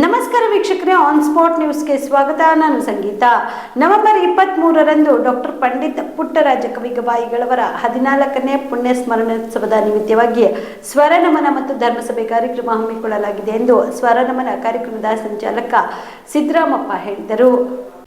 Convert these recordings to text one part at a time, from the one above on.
ನಮಸ್ಕಾರ ವೀಕ್ಷಕರೇ on spot ನ್ಯೂಸ್ಗೆ ಸ್ವಾಗತ. ನಾನು ಸಂಗೀತ. ನವೆಂಬರ್ ಇಪ್ಪತ್ತ್ ಮೂರರಂದು ಡಾಕ್ಟರ್ ಪಂಡಿತ್ ಪುಟ್ಟರಾಜ ಕವಿಗವಾಯಿಗಳವರ ಹದಿನಾಲ್ಕನೇ ಪುಣ್ಯ ಸ್ಮರಣೋತ್ಸವದ ನಿಮಿತ್ತವಾಗಿ ಸ್ವರನಮನ ಮತ್ತು ಧರ್ಮಸಭೆ ಕಾರ್ಯಕ್ರಮ ಹಮ್ಮಿಕೊಳ್ಳಲಾಗಿದೆ ಎಂದು ಸ್ವರನಮನ ಕಾರ್ಯಕ್ರಮದ ಸಂಚಾಲಕ ಸಿದ್ದರಾಮಪ್ಪ ಹೇಳಿದರು.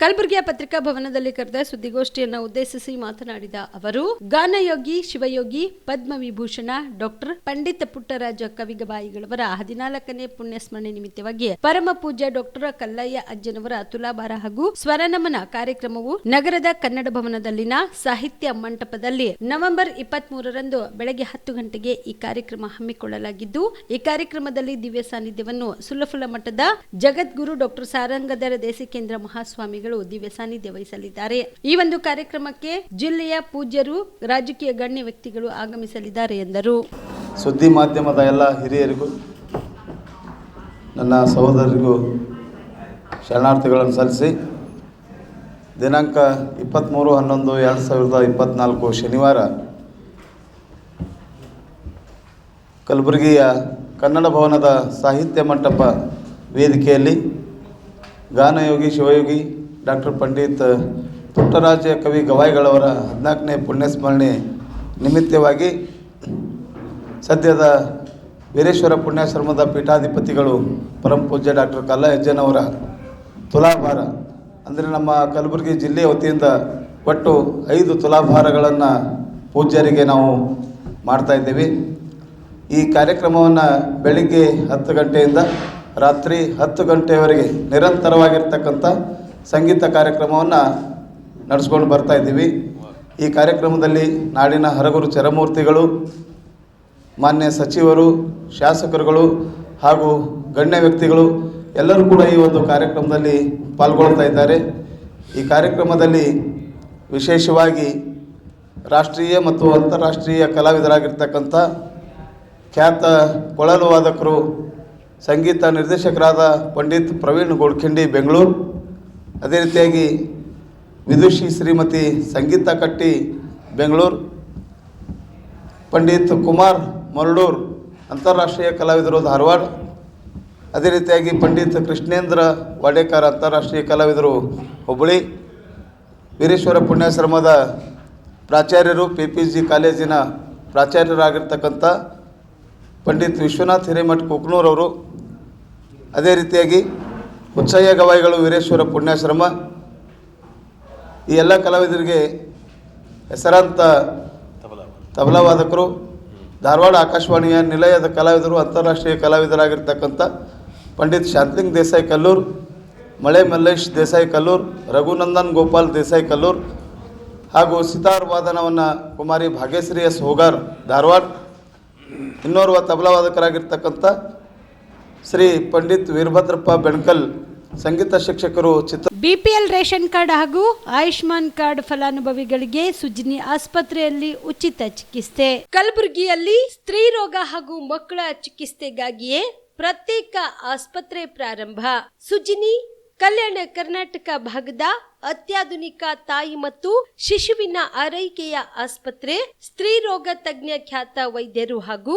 ಕಲಬುರಗಿಯ ಪತ್ರಿಕಾ ಭವನದಲ್ಲಿ ಕರೆದ ಸುದ್ದಿಗೋಷ್ಠಿಯನ್ನು ಉದ್ದೇಶಿಸಿ ಮಾತನಾಡಿದ ಅವರು, ಗಾನಯೋಗಿ, ಶಿವಯೋಗಿ, ಪದ್ಮವಿಭೂಷಣ, ಡಾಕ್ಟರ್ ಪಂಡಿತ ಪುಟ್ಟರಾಜ ಕವಿಗಬಾಯಿಗಳವರ ಹದಿನಾಲ್ಕನೇ ಪುಣ್ಯಸ್ಮರಣೆ ನಿಮಿತ್ತವಾಗಿ ಪರಮ ಪೂಜ್ಯ ಡಾಕ್ಟರ್ ಕಲ್ಲಯ್ಯ ಅಜ್ಜನವರ ತುಲಾಭಾರ ಹಾಗೂ ಸ್ವರನಮನ ಕಾರ್ಯಕ್ರಮವು ನಗರದ ಕನ್ನಡ ಭವನದಲ್ಲಿನ ಸಾಹಿತ್ಯ ಮಂಟಪದಲ್ಲಿ ನವೆಂಬರ್ ಇಪ್ಪತ್ತ್ ಮೂರರಂದು ಬೆಳಗ್ಗೆ ಹತ್ತು ಗಂಟೆಗೆ ಈ ಕಾರ್ಯಕ್ರಮ ಹಮ್ಮಿಕೊಳ್ಳಲಾಗಿದ್ದು, ಈ ಕಾರ್ಯಕ್ರಮದಲ್ಲಿ ದಿವ್ಯ ಸಾನ್ನಿಧ್ಯವನ್ನು ಸುಲಫುಲ ಮಠದ ಜಗದ್ಗುರು ಡಾಕ್ಟರ್ ಸಾರಂಗಧರ ದೇಸಿಕೇಂದ್ರ ಮಹಾಸ್ವಾಮಿಗಳು ದಿವ್ಯ ಸಾನ್ನಿಧ್ಯ ವಹಿಸಲಿದ್ದಾರೆ. ಈ ಒಂದು ಕಾರ್ಯಕ್ರಮಕ್ಕೆ ಜಿಲ್ಲೆಯ ಪೂಜ್ಯರು, ರಾಜಕೀಯ ಗಣ್ಯ ವ್ಯಕ್ತಿಗಳು ಆಗಮಿಸಲಿದ್ದಾರೆ ಎಂದರು. ಸುದ್ದಿ ಮಾಧ್ಯಮದ ಎಲ್ಲ ಹಿರಿಯರಿಗೂ, ನನ್ನ ಸಹೋದರರಿಗೂ ಶರಣಾರ್ಥಿಗಳನ್ನು ಸಲ್ಲಿಸಿ, ದಿನಾಂಕ ಇಪ್ಪತ್ತ್ಮೂರು ಹನ್ನೊಂದು ಎರಡು ಸಾವಿರದ ಇಪ್ಪತ್ತ್ನಾಲ್ಕು ಶನಿವಾರ, ಕಲಬುರಗಿಯ ಕನ್ನಡ ಭವನದ ಸಾಹಿತ್ಯ ಮಂಟಪ ವೇದಿಕೆಯಲ್ಲಿ ಗಾನಯೋಗಿ, ಶಿವಯೋಗಿ ಡಾಕ್ಟರ್ ಪಂಡಿತ್ ಪುಟ್ಟರಾಜ ಕವಿ ಗವಾಯಿಗಳವರ ಹದಿನಾಲ್ಕನೇ ಪುಣ್ಯಸ್ಮರಣೆ ನಿಮಿತ್ತವಾಗಿ ಸದ್ಯದ ವೀರೇಶ್ವರ ಪುಣ್ಯಾಶ್ರಮದ ಪೀಠಾಧಿಪತಿಗಳು ಪರಮ ಪೂಜ್ಯ ಡಾಕ್ಟರ್ ಕಲ್ಲ ಹೆಜ್ಜನವರ ತುಲಾಭಾರ. ಅಂದರೆ ನಮ್ಮ ಕಲಬುರಗಿ ಜಿಲ್ಲೆಯ ವತಿಯಿಂದ ಒಟ್ಟು ಐದು ತುಲಾಭಾರಗಳನ್ನು ಪೂಜ್ಯರಿಗೆ ನಾವು ಮಾಡ್ತಾ ಇದ್ದೀವಿ. ಈ ಕಾರ್ಯಕ್ರಮವನ್ನು ಬೆಳಿಗ್ಗೆ ಹತ್ತು ಗಂಟೆಯಿಂದ ರಾತ್ರಿ ಹತ್ತು ಗಂಟೆಯವರೆಗೆ ನಿರಂತರವಾಗಿರ್ತಕ್ಕಂಥ ಸಂಗೀತ ಕಾರ್ಯಕ್ರಮವನ್ನು ನಡೆಸ್ಕೊಂಡು ಬರ್ತಾ ಇದ್ದೀವಿ. ಈ ಕಾರ್ಯಕ್ರಮದಲ್ಲಿ ನಾಡಿನ ಹರಗುರು ಚರಮೂರ್ತಿಗಳು, ಮಾನ್ಯ ಸಚಿವರು, ಶಾಸಕರುಗಳು ಹಾಗೂ ಗಣ್ಯ ವ್ಯಕ್ತಿಗಳು ಎಲ್ಲರೂ ಕೂಡ ಈ ಒಂದು ಕಾರ್ಯಕ್ರಮದಲ್ಲಿ ಪಾಲ್ಗೊಳ್ತಾ ಇದ್ದಾರೆ. ಈ ಕಾರ್ಯಕ್ರಮದಲ್ಲಿ ವಿಶೇಷವಾಗಿ ರಾಷ್ಟ್ರೀಯ ಮತ್ತು ಅಂತಾರಾಷ್ಟ್ರೀಯ ಕಲಾವಿದರಾಗಿರ್ತಕ್ಕಂಥ ಖ್ಯಾತ ಕೊಳಲು ವಾದಕರು, ಸಂಗೀತ ನಿರ್ದೇಶಕರಾದ ಪಂಡಿತ್ ಪ್ರವೀಣ್ ಗೋಡ್ಖಿಂಡಿ, ಬೆಂಗಳೂರು. ಅದೇ ರೀತಿಯಾಗಿ ವಿದುಷಿ ಶ್ರೀಮತಿ ಸಂಗೀತ ಕಟ್ಟಿ, ಬೆಂಗಳೂರು, ಪಂಡಿತ್ ಕುಮಾರ್ ಮರಡೂರ್, ಅಂತಾರಾಷ್ಟ್ರೀಯ ಕಲಾವಿದರು ಧಾರವಾಡ, ಅದೇ ರೀತಿಯಾಗಿ ಪಂಡಿತ್ ಕೃಷ್ಣೇಂದ್ರ ವಾಡೇಕರ್, ಅಂತಾರಾಷ್ಟ್ರೀಯ ಕಲಾವಿದರು ಹುಬ್ಬಳ್ಳಿ, ವೀರೇಶ್ವರ ಪುಣ್ಯಾಶ್ರಮದ ಪ್ರಾಚಾರ್ಯರು, ಪಿ ಪಿ ಜಿ ಕಾಲೇಜಿನ ಪ್ರಾಚಾರ್ಯರಾಗಿರ್ತಕ್ಕಂಥ ಪಂಡಿತ್ ವಿಶ್ವನಾಥ್ ಹಿರೇಮಠ್ ಕುಕ್ನೂರವರು, ಅದೇ ರೀತಿಯಾಗಿ ಹುಚ್ಚಯ್ಯ ಗವಾಯಿಗಳು ವೀರೇಶ್ವರ ಪುಣ್ಯಾಶ್ರಮ, ಈ ಎಲ್ಲ ಕಲಾವಿದರಿಗೆ ಹೆಸರಾಂತ ತಬಲಾವಾದಕರು, ಧಾರವಾಡ ಆಕಾಶವಾಣಿಯ ನಿಲಯದ ಕಲಾವಿದರು, ಅಂತಾರಾಷ್ಟ್ರೀಯ ಕಲಾವಿದರಾಗಿರ್ತಕ್ಕಂಥ ಪಂಡಿತ್ ಶಾಂತಿಂಗ್ ದೇಸಾಯಿ ಕಲ್ಲೂರ್, ಮಳೆ ಮಲ್ಲೇಶ್ ದೇಸಾಯಿ ಕಲ್ಲೂರ್, ರಘುನಂದನ್ ಗೋಪಾಲ್ ದೇಸಾಯಿ ಕಲ್ಲೂರ್ ಹಾಗೂ ಸಿತಾರ್ ವಾದನವನ್ನು ಕುಮಾರಿ ಭಾಗ್ಯಶ್ರೀ ಎಸ್ ಹೋಗಾರ್, ಧಾರವಾಡ. ಇನ್ನೋರ್ವ ತಬಲಾವಾದಕರಾಗಿರ್ತಕ್ಕಂಥ ಶ್ರೀ ಪಂಡಿತ್ ವೀರಭದ್ರಪ್ಪ ಬೆಣಕಲ್ ಸಂಗೀತ ಶಿಕ್ಷಕರು ಚಿತ್ರ ಬಿಪಿಎಲ್ ರೇಷನ್ ಕಾರ್ಡ್ ಹಾಗೂ ಆಯುಷ್ಮಾನ್ ಕಾರ್ಡ್ ಫಲಾನುಭವಿಗಳಿಗೆ ಸುಜಿನಿ ಆಸ್ಪತ್ರೆಯಲ್ಲಿ ಉಚಿತ ಚಿಕಿತ್ಸೆ. ಕಲಬುರಗಿಯಲ್ಲಿ ಸ್ತ್ರೀ ರೋಗ ಹಾಗೂ ಮಕ್ಕಳ ಚಿಕಿತ್ಸೆಗಾಗಿಯೇ ಪ್ರತ್ಯೇಕ ಆಸ್ಪತ್ರೆ ಪ್ರಾರಂಭ. ಸುಜಿನಿ, ಕಲ್ಯಾಣ ಕರ್ನಾಟಕ ಭಾಗದ ಅತ್ಯಾಧುನಿಕ ತಾಯಿ ಮತ್ತು ಶಿಶುವಿನ ಆರೈಕೆಯ ಆಸ್ಪತ್ರೆ, ಸ್ತ್ರೀ ರೋಗ ತಜ್ಞ ಖ್ಯಾತ ವೈದ್ಯರು ಹಾಗೂ